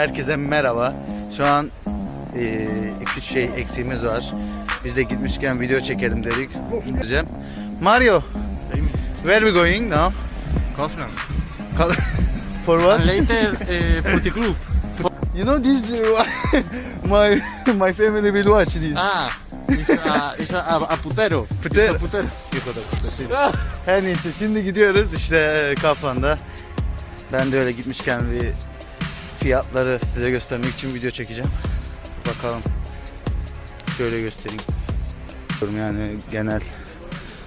Herkese merhaba. Şu an 2-3 şey eksiğimiz var. Biz de gitmişken video çekelim dedik. Mario, where we going now? Kaufland. For what? Later, uh, Putti Club. You know this uh, my my family will watch this. Ah, it's a, it's a, a, putero. Putero. It's a putero. Her neyse şimdi gidiyoruz işte Kaplan'da. Ben de öyle gitmişken bir fiyatları size göstermek için video çekeceğim. Bakalım. Şöyle göstereyim. Yani genel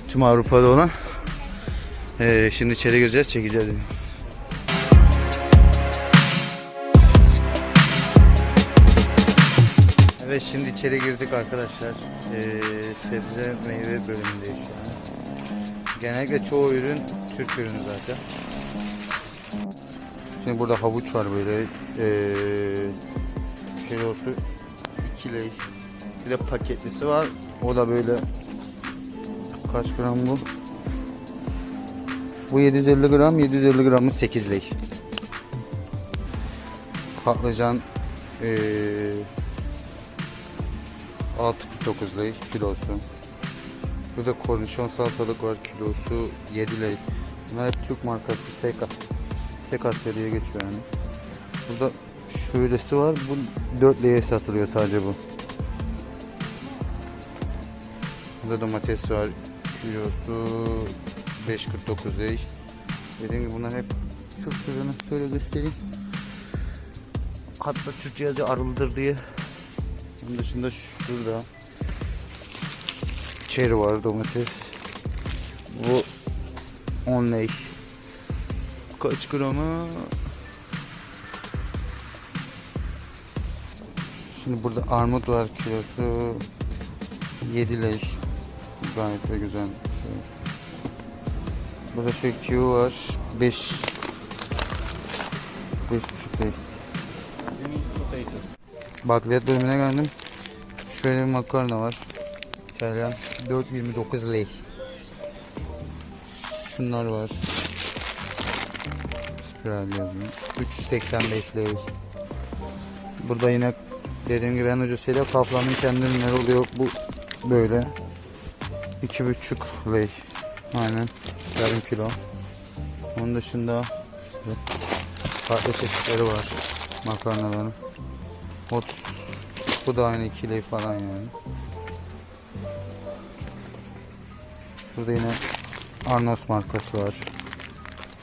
tüm Avrupa'da olan. Ee, şimdi içeri gireceğiz, çekeceğiz. Evet şimdi içeri girdik arkadaşlar. Ee, sebze meyve bölümündeyiz şu an. Genellikle çoğu ürün Türk ürünü zaten. Şimdi burada havuç var böyle. Ee, kilosu 2 lei. Bir de paketlisi var. O da böyle kaç gram bu? Bu 750 gram, 750 gramı 8 lei. Patlıcan ee, 6.49 lei kilosu. Burada kornişon salatalık var kilosu 7 lira. Bunlar hep Türk markası TK. TK seriye geçiyor yani. Burada şöylesi var. Bu 4 liraya satılıyor sadece bu. Burada domates var. Kilosu 5.49 lira. Dediğim gibi bunlar hep Türk ürünü. Şöyle göstereyim. Hatta Türkçe yazıyor arılıdır diye. Bunun dışında şurada Çeri var domates. Bu 10 lei. Kaç gramı? Şimdi burada armut var kilosu 7 lei. Gayet de güzel. Burada şey Q var 5 5,5 lei. Bakliyat bölümüne geldim. Şöyle bir makarna var. İtalyan 4.29 lei. Şunlar var. Spiral yazıyor. 385 lei. Burada yine dediğim gibi en ucuz şeyler Kaufland'ın kendi ürünleri oluyor. Bu böyle 2.5 lei. Aynen. Yarım kilo. Onun dışında işte farklı çeşitleri var. Makarnaların. Ot. Bu da aynı 2 lei falan yani. Şurada yine Arnos markası var.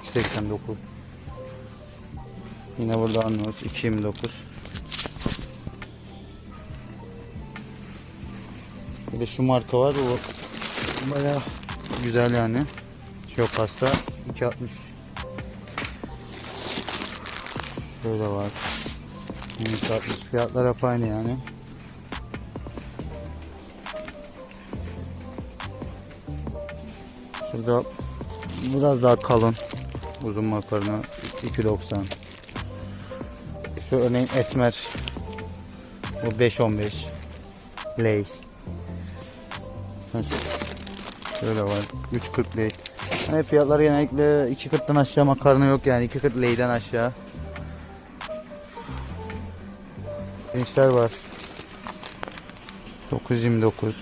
2.89. Yine burada Arnos 2.29. Bir de şu marka var. O baya güzel yani. Yok pasta 2.60. Şöyle var. 2.60 fiyatlar hep aynı yani. Şurada biraz daha kalın uzun makarna 2.90 Şu örneğin esmer bu 5.15 lei Şöyle var 3.40 lei Hani fiyatlar genellikle 2.40'dan aşağı makarna yok yani 2.40 lei'den aşağı. Gençler var. 9.29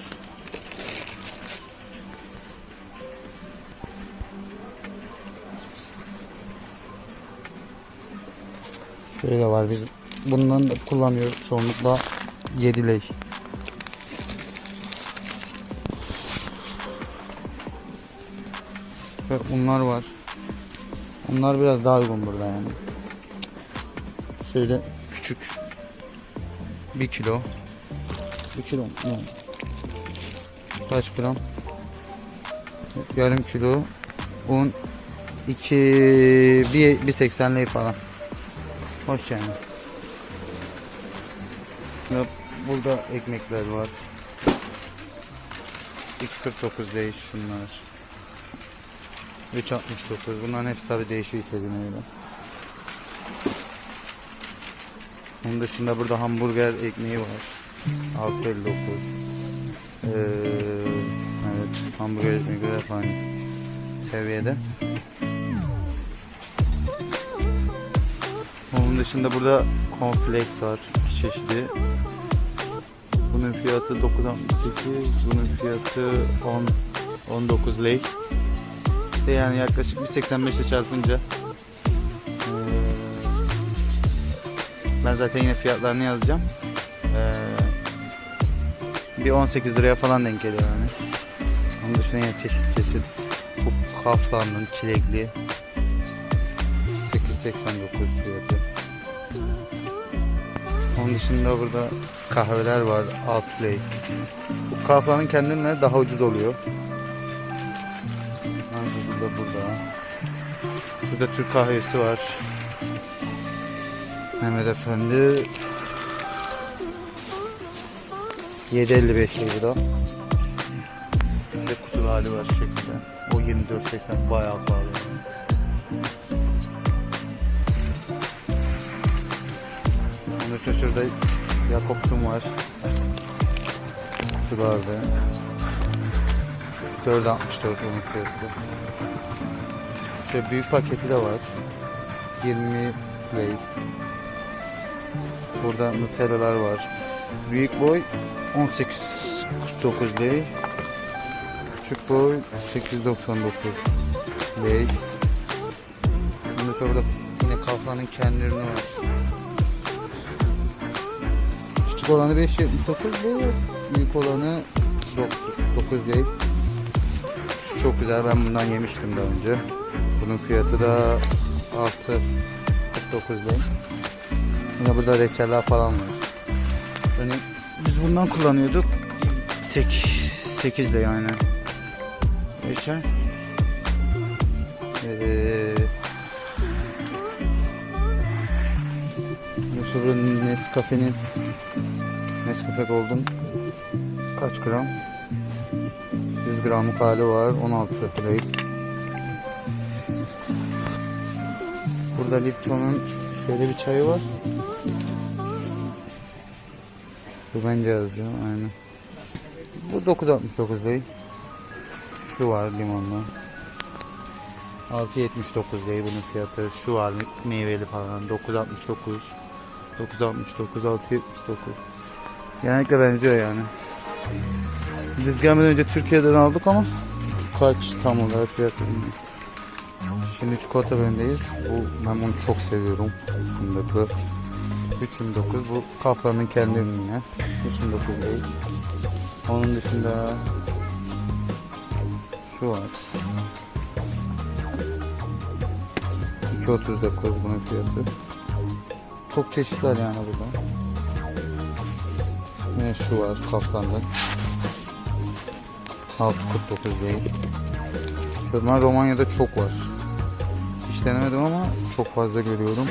Şöyle var biz bundan da kullanıyoruz çoğunlukla 7 lei. Şöyle bunlar var. Onlar biraz daha uygun burada yani. Şöyle küçük 1 kilo 1 kilo yani. Kaç gram? Yarım kilo un 2 bir 1.80 lei falan. Hoş yani. Ve burada ekmekler var. 2.49 değil şunlar. 3.69 bunların hepsi tabi değişiyor istediğine göre. Onun dışında burada hamburger ekmeği var. 6.59 ee, Evet hamburger ekmekleri hep aynı seviyede. Onun dışında burada cornflakes var. çeşidi. Bunun fiyatı 9.68. Bunun fiyatı 10 19 lei. İşte yani yaklaşık bir 85 ile çarpınca ben zaten yine fiyatlarını yazacağım. Eee, bir 18 liraya falan denk geliyor yani. Onun dışında yine çeşit çeşit bu kaftanın çilekli 8.89 fiyatı. Onun dışında burada kahveler var. Outlay. Bu kahvenin kendilerine daha ucuz oluyor. Burada Türk kahvesi var. Mehmet Efendi 7.55 lira. Bir kutu hali var şekilde. O 24.80 bayağı pahalı. Onun için şurada Jakobs'un var. Kutularda. 4.64 onun. Şöyle büyük paketi de var. 20 lei. Burada Nutella'lar var. Büyük boy 18.49 lei. Küçük boy 8.99 lei. Sonra burada yine Kaufland'ın kendi ürünü var. Küçük olanı 5.79 lei. Büyük olanı 9 lei. Çok güzel. Ben bundan yemiştim daha önce. Bunun fiyatı da 6.49 lei. Yine burada reçeller falan var. Yani biz bundan kullanıyorduk. 8 8 de yani. Reçel. Ee, Şurada Nescafe'nin Nescafe Gold'un kaç gram? 100 gramlık hali var. 16 lira. Burada Lipton'un şöyle bir çayı var. Bu bence yazıyor. Aynen. Bu 9.69 değil. Şu var limonlu. 6.79 değil bunun fiyatı. Şu var meyveli falan. 9.69. 9.69, 6.79. Genellikle benziyor yani. Biz gelmeden önce Türkiye'den aldık ama kaç tam olarak fiyatı bilmiyorum. Şimdi çikolata bölümündeyiz. Bu, ben bunu çok seviyorum. Fındıklı. 3.29 bu Kafran'ın kendi ürünü yine. 3.29 değil. Onun dışında şu var. 2.39 bunun fiyatı. Çok çeşit var yani burada. Yine şu var Kafran'da. 6.49 değil. Şunlar Romanya'da çok var. Hiç denemedim ama çok fazla görüyorum.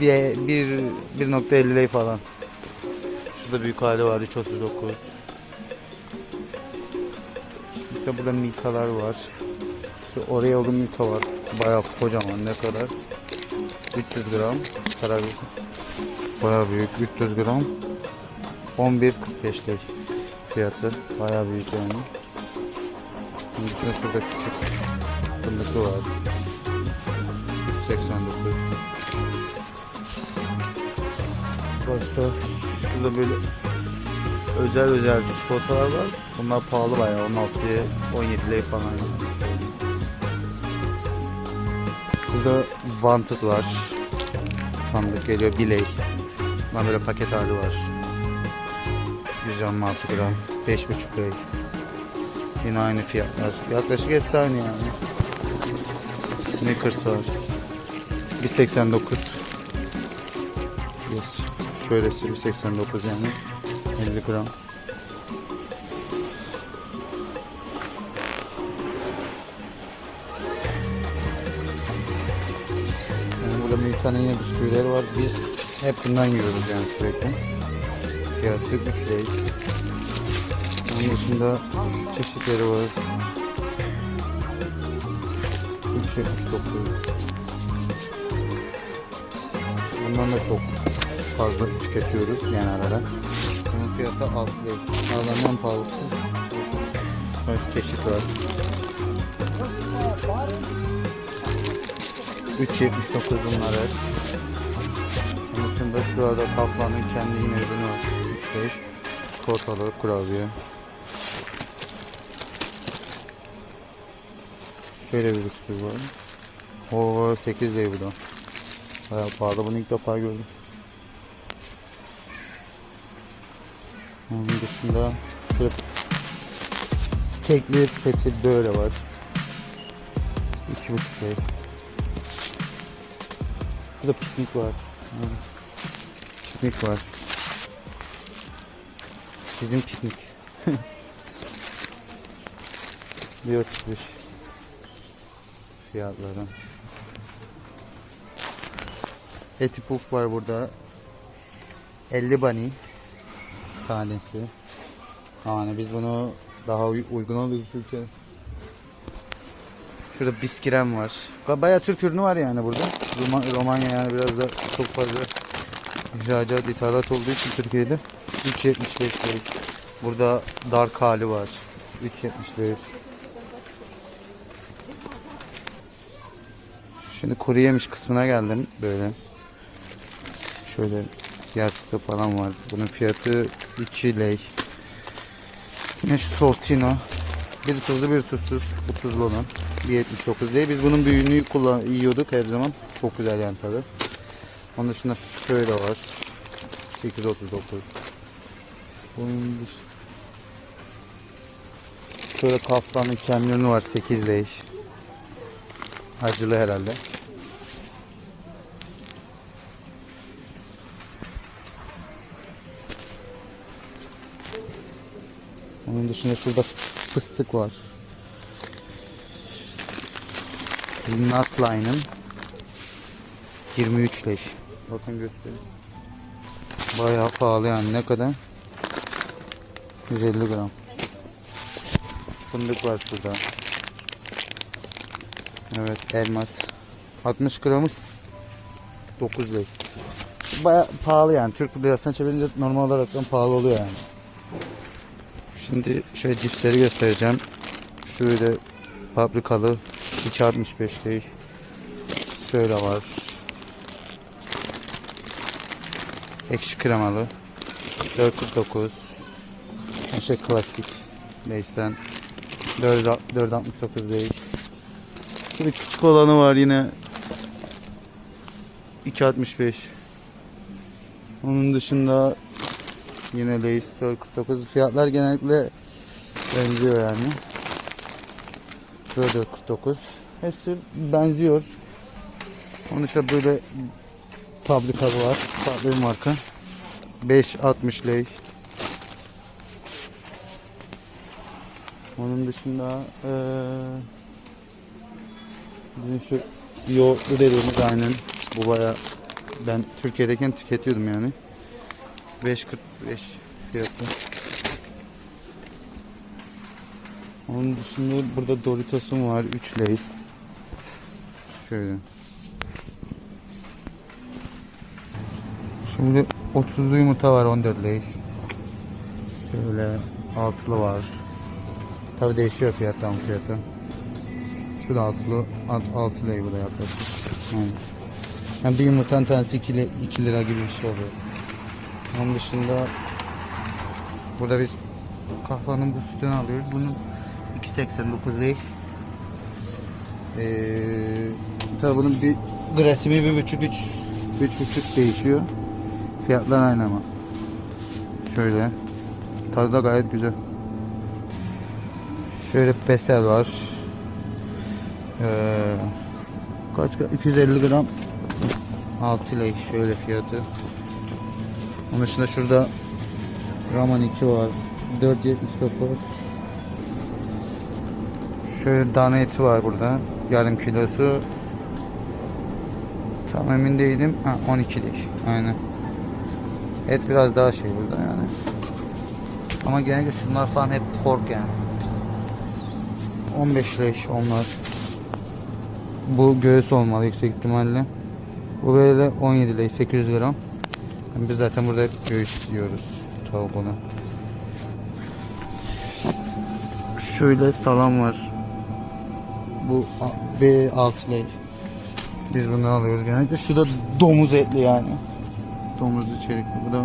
Bir, bir 1.50 lira falan. Şurada büyük hali var 3.39. İşte burada Milka'lar var. Şu Oreo'lu Milka var. Bayağı kocaman ne kadar? 300 gram. Karar Bayağı büyük 300 gram. 11.45 lira fiyatı. Bayağı büyük yani. Bunun dışında şurada küçük fındıklı var. 189. Başka şurada böyle özel özel çikolatalar var. Bunlar pahalı bayağı 16'ya 17 lira falan yani. Şurada Wanted var. Sandık geliyor Biley. Bundan böyle paket hali var. 126 gram. 5,5 lira. Yine aynı fiyatlar. Yaklaşık hepsi aynı yani. Snickers var. 1.89. Yes. Şöylesi 1.89 yani. 50 gram. Yani burada Milka'nın yine bisküvileri var. Biz hep bundan yiyoruz yani sürekli. Fiyatı 3 lira. Onun dışında şu çeşitleri var. 3.79. Bundan da çok fazla tüketiyoruz yani arada. Bunun fiyatı 6 lira. Aralarından pahalısı. Kaç çeşit var. 3.79 bunlar evet. Onun dışında şurada Kaplan'ın kendi yine ürünü var. 3 leş. Çikolatalı kurabiye. Şöyle bir bisküvi var. O 8 lira bu da. Bayağı pahalı bunu ilk defa gördüm. Onun dışında şöyle tekli peti böyle var. İki buçuk lira. Şurada piknik var. Piknik var. Bizim piknik. 1.35 fiyatları. Eti puf var burada. 50 bani tanesi. Yani biz bunu daha uy- uygun alıyoruz Türkiye'de. Şurada biskirem var. Ba- Bayağı Türk ürünü var yani burada. Roma- Romanya yani biraz da çok fazla ihracat, ithalat olduğu için Türkiye'de 3.75 lira. Burada dark hali var. 3.75 Şimdi kuru yemiş kısmına geldim böyle. Şöyle yarısı falan var. Bunun fiyatı 2 lei. Yine şu Soltino. Bir tuzlu bir tuzsuz. Bu tuzlu olan. 1.79 lei. Biz bunun büyüğünü kullan yiyorduk her zaman. Çok güzel yani tabi. Onun dışında şöyle var. 8.39. Bunun. Şöyle kaftanın kendi var 8 lei. Acılı herhalde. Onun dışında şurada fıstık var. Nutline'ın 23 leş. Bakın göstereyim. Bayağı pahalı yani ne kadar? 150 gram. Fındık var şurada. Evet elmas. 60 gramı 9 lira. Baya pahalı yani. Türk lirasına çevirince normal olarak pahalı oluyor yani. Şimdi şöyle cipsleri göstereceğim. Şöyle paprikalı 2.65 değil. Şöyle var. Ekşi kremalı 4.49. Şey klasik Lay's'ten 4.69 değil. Şöyle küçük olanı var yine 2.65. Onun dışında yine Lay's 4.49. Fiyatlar genellikle benziyor yani. Böyle 4.49. Hepsi benziyor. Onun dışında böyle fabrikalı var. Farklı bir marka. 5.60 Lay. Onun dışında bizim şu yoğurtlu dediğimiz aynen bu baya ben Türkiye'deyken tüketiyordum yani. 5.45 fiyatı. Onun dışında burada Doritos'um var 3 lei. Şöyle. Şimdi 30'lu yumurta var 14 lei. Şöyle altılı var. Tabi değişiyor fiyattan fiyata. Şu da altılı 6 lei bu da yaklaşık. Yani. bir yumurtanın tanesi 2, li- 2 lira gibi bir şey oluyor. Onun dışında burada biz kahvanın bu sütünü alıyoruz. Bunun 2.89 değil. Ee, tabii bunun bir grasimi bir buçuk üç, üç buçuk değişiyor. Fiyatlar aynı ama. Şöyle. Tadı da gayet güzel. Şöyle pesel var. Ee, kaç gram? 250 gram 6 lira şöyle fiyatı. Onun dışında şurada Raman 2 var. 4.79. Şöyle dana eti var burada. Yarım kilosu. Tam emin değilim. Ha 12'lik. Aynen. Et biraz daha şey burada yani. Ama genellikle şunlar falan hep pork yani. 15 leş onlar. Bu göğüs olmalı yüksek ihtimalle. Bu böyle 17 lira 800 gram. Biz zaten burada hep göğüs yiyoruz tavuk ona. Şöyle salam var. Bu a- B6 lira. Biz bunu alıyoruz genellikle. Şu da domuz etli yani. Domuzlu içerikli. Bu da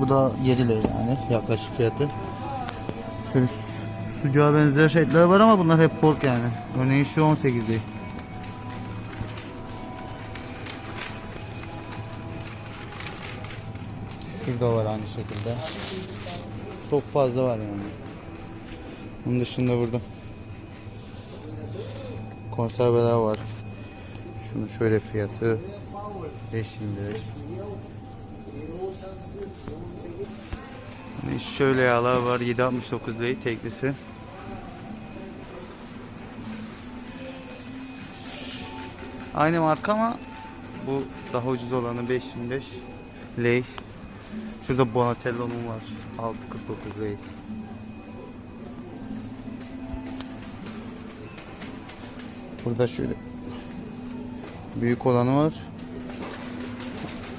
bu da 7 lira yani yaklaşık fiyatı. Şöyle su- sucuğa benzer etler var ama bunlar hep pork yani. Örneğin şu 18 lira. Şurada var aynı şekilde. Çok fazla var yani. Bunun dışında burada konserveler var. Şunun şöyle fiyatı 5.25. Yani Şöyle yağlar var 7.69 lirayı teklisi. Aynı marka ama bu daha ucuz olanı 525 lei. Şurada Bonatello'nun var 6.49 lei. Burada şöyle büyük olanı var.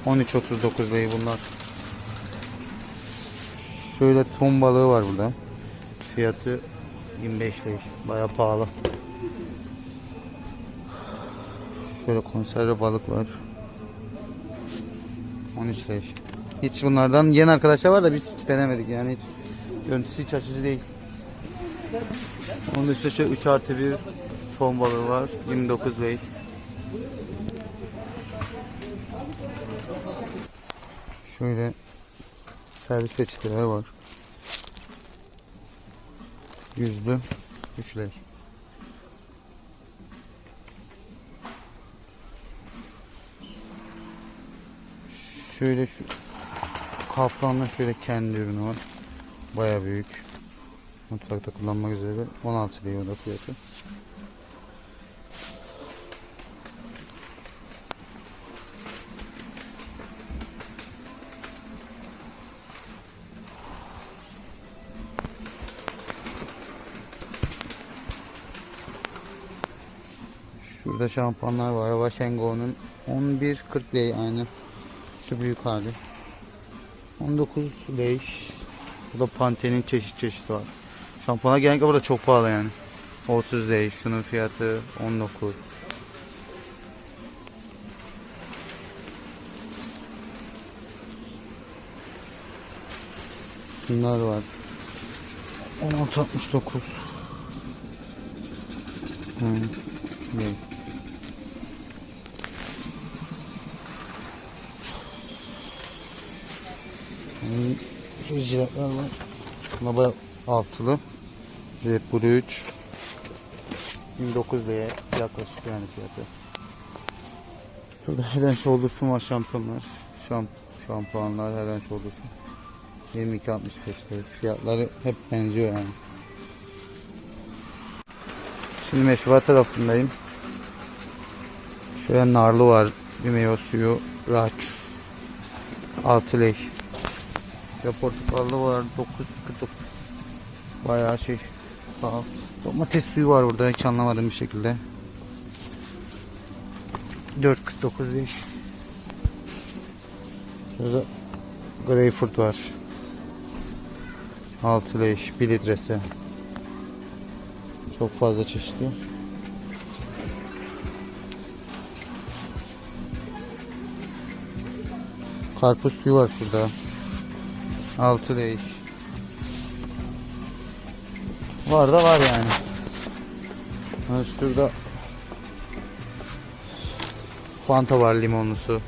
13.39 lei bunlar. Şöyle ton balığı var burada. Fiyatı 25 lira. Baya pahalı. Şöyle konserve balık var. 13 lira. Hiç bunlardan yiyen arkadaşlar var da biz hiç denemedik yani hiç. Görüntüsü hiç açıcı değil. Onun dışında şöyle 3 artı 1 ton balığı var. 29 lira. Şöyle servis peçeteler var. Yüzlü 3 lira. Şöyle şu Kaflan'da şöyle kendi ürünü var. Baya büyük. Mutfakta kullanmak üzere 16 lira da fiyatı. Şurada şampuanlar var. Vaşengo'nun 11.40 lira aynı. Şu büyük hali. 19 lira. Bu da Pantene'in çeşit çeşit var. Şampuana genellikle burada çok pahalı yani. 30 lira. Şunun fiyatı 19. Şunlar var. 16.69. Hmm. Evet. Şu jiletler var. Buna bayağı altılı. Bu da 3. 29 liraya yaklaşık yani fiyatı. Şurada and Shoulders'un var şampuanlar. Şamp şampuanlar and Shoulders'un. 22.65 lira. Fiyatları hep benziyor yani. Şimdi meşrubat tarafındayım. Şöyle narlı var. Bir meyve suyu. Raç. 6 lei. Ya portakallı var 9.49. Bayağı şey pahalı. Domates suyu var burada hiç anlamadığım bir şekilde. 4.49 lei. Şurada greyfurt var. 6 lei 1 litresi. Çok fazla çeşitli. Karpuz suyu var şurada. 6 lira. Var da var yani. Ha, şurada Fanta var limonlusu.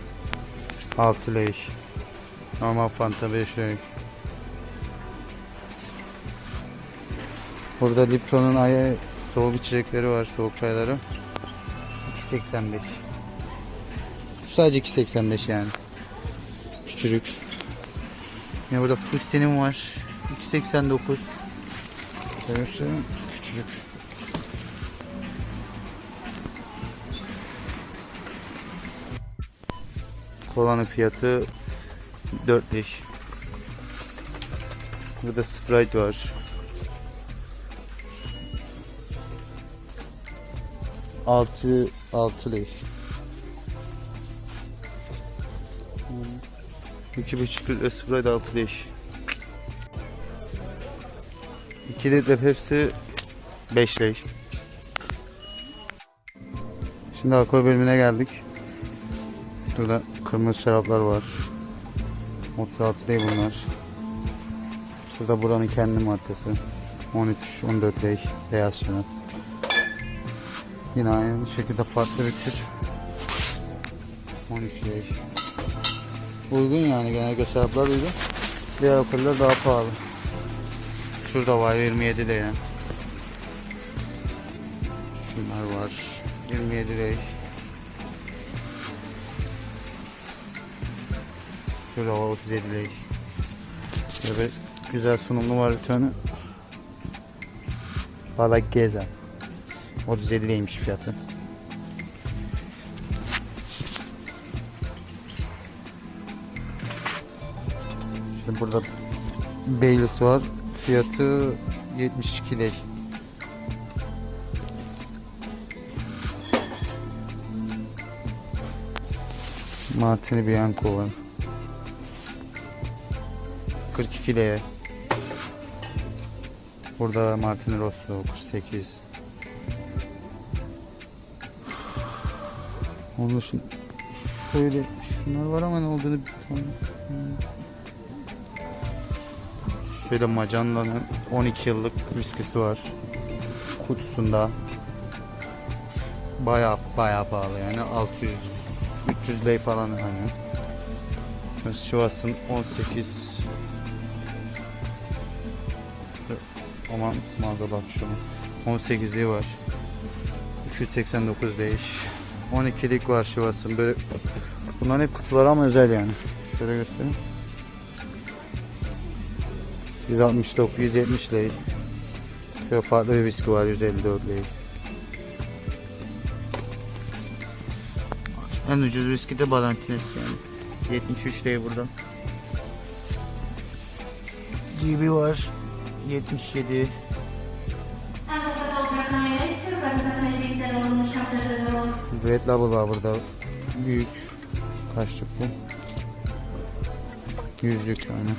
6 lira. Normal Fanta 5 lira. Burada Lipton'un ayı soğuk içecekleri var, soğuk çayları. 2.85. Şu sadece 2.85 yani. Küçücük. Yine burada fustenim var. 2.89. Şöyle göstereyim. Küçücük. Kolanın fiyatı 4 leş. Burada Sprite var. 6 6 leş. İki buçuk litre Sprite 6 leş. 2 litre Pepsi 5 leş. Şimdi alkol bölümüne geldik. Şurada kırmızı şaraplar var. 36 değil bunlar. Şurada buranın kendi markası. 13-14 ley beyaz şarap. Yine aynı şekilde farklı bir tür. 13 ley. Uygun yani genellikle şaraplar uygun. Diğer alkoller daha pahalı. Şurada var 27 lira. Şunlar var. 27 lira. Şurada var 37 lira. Böyle güzel sunumlu var bir tane. Valla gezen. 37 liraymış fiyatı. Burada Baileys var. Fiyatı 72 lira. Martini Bianco var. 42 liraya. Burada Martini Rosso 48. Onun dışında şöyle şunlar var ama ne olduğunu tane- Şöyle Macanla'nın 12 yıllık viskisi var. Kutusunda. Baya baya pahalı yani 600 300 lei falan yani. Sivas'ın 18 Aman mağazalar şunu. 18'liği var. 289 değiş. 12'lik var Sivas'ın böyle. Bunların hep kutuları ama özel yani. Şöyle göstereyim. 169, 170 lei. Şöyle farklı bir viski var 154 lei. En ucuz viski de Balantines yani. 73 lei burada. GB var. 77. Red Label var burada. Büyük. Kaçlık bu? Yüzlük yani.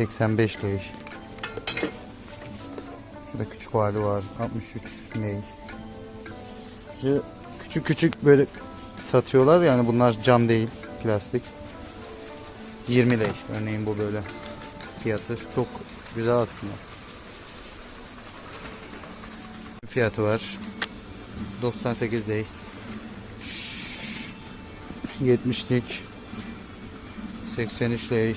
85 lei. Şurada küçük hali var. 63 lei. Küçük küçük böyle satıyorlar yani bunlar cam değil plastik. 20 lei örneğin bu böyle fiyatı çok güzel aslında. Fiyatı var. 98 lei. 70'lik 83 lei.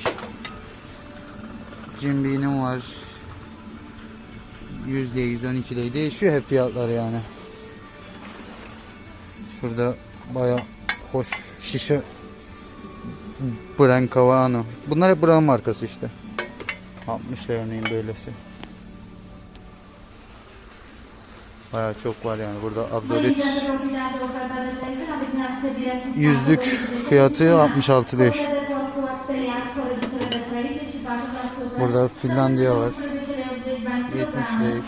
Beam'im var. 100 lei, 112 lei değişiyor hep fiyatlar yani. Şurada baya hoş şişe Brancavano. Bunlar hep buranın markası işte. 60 lira örneğin böylesi. Baya çok var yani burada Absolut yüzlük fiyatı 66 lira. Burada Finlandiya var. 70 lira.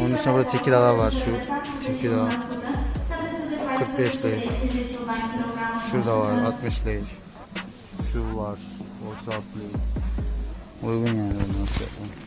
Onun dışında burada tekilalar var şu tekila 45 lira. Şurada var 60 lira. Şu var 36 lira. Uygun yani fiyatlar.